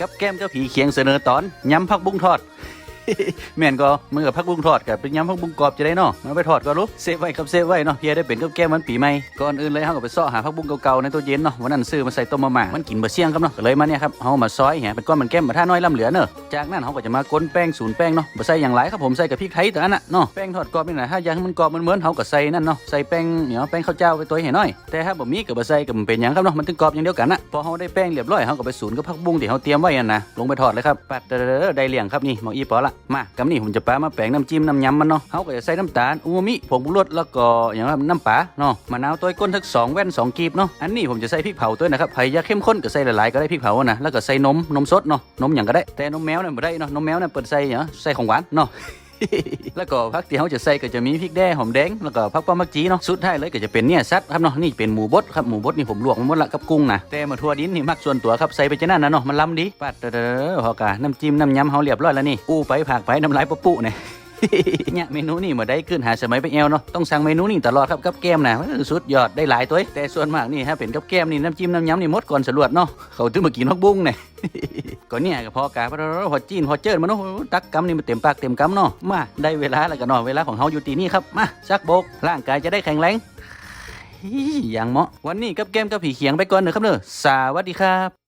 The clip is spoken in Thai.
กับแก้มกับผีเคียงเสนอตอนยำผักบุ้งทอด แม่นก็มือกับผักบุ้งทอดกับเป็นยำผักบุ้งกรอบจะได้เนาะมาไปทอดก็รู้เซฟไว้ครับเซฟไว้เนาะเพียได้เป็นกับแก้มมันปีใหม่ก่อนอื่นเลยเฮาก็ไปซ้อหาผักบุ้งเก่าๆในตู้เย็นเนาะวันนั้นซื้อมาใส่ต้มมาม่ามันกินบ่เสี่ยงครับเนาะก็เลยมาเนี่ยครับเฮามาซอยแหเป็นก้อนมันแก้มมาท่าน้อยล้ำเหลือเนาะจากนั้นเฮาก็จะมากนแป้งศูนย์แป้งเนาะบ่ใส่อย่างหลายครับผมใส่กับพริกไทยแต่อันน่ะเนาะแป้งทอดกรอบนี่นะถ้าอยากให้มันกรอบมันเหมือนเฮาก็ใส่นั่นเนาะใส่แป้งเหนียวแป้งข้าวเจ้าไปตัวให้น่อยแต่ถ้าบ่มีก็บ่ใส่ก็บ่เป็นหยังครับเนาะมันถึงกรอบอย่างเดียวกันน่ะพอเฮาได้แป้งเรียบร้อยเฮาก็ไปศูนย์กับผักบุ้งที่เฮาเตรียมไว้นั่นนะลงไปทอดเลยครับปัดได้เลี้ยงครับนี่หมออีปอละมากำนี่ผมจะปามาแปลงน้ำจิ้มน้ำยำมันเนาะเขาก็จะใส่น้ำตาลอูมามิผงปรุงรสแล้วก็อย่างว่าน้ำปลาเนาะมะนาวตัวก้นทั้งสองแว่นสองกีบเนาะอันนี้ผมจะใส่พริกเผาตัวนะครับใครอยากเข้มข้นก็ใส่หลายๆก็ได้พริกเผานะแล้วก็ใส่นมนมสดเนาะนมอย่างก็ได้แต่นมแมวเนี่ยบ่ได้เนาะนมแมวเนี่ยเปิดใส่เนาะใส่ของหวานเนาะ แล้วก็ผักที่เขาจะใส่ก็จะมีพริกแดงหอมแดงแล้วก็ผักป้อมมักจีเนาะสุดท้ายเลยก็จะเป็นเนี่ยซัดครับเนาะนี่เป็นหมูบดครับหมูบดนี่ผมลวกมาหมดละกับกุ้งนะแต่มาทั่วดินนี่มักส่วนตัวครับใส่ไปจะนั่นนะเนาะมันล้ำดีปัดเด้อๆพอกะน้ำจิ้มน้ำยำเขาเรียบร้อยแล้วนี่อู้ไปผักไปน้ำลายปะปุเนี่ยเนี่ยเมนูนี่มาได้ขึ้นหาสมัยไปแอวเนาะต้องสั่งเมนูนี่ตลอดครับกับแก้มนะสุดยอดได้หลายตัวแต่ส่วนมากนี่ฮะเป็นกับแก้มนี่น้ำจิ้มน้ำยำนี่มดก่อนสรวดเนาะเขาถึงมากินพักบุ้งเนี่ย ก็เนี่ยก็พอกาพอพอจีนพอเจิดมาเนาะตักกำนี่มันเต็มปากเต็มกำเนาะมาได้เวลาแล้วก็เนาะเวลาของเฮาอยู่ตีนี่ครับมาซักโบกร่างกายจะได้แข็งแรงอย่างเหมาะวันนี้กับเกมกับผีเขียงไปก่อนเนอะครับเนอะสวัสดีครับ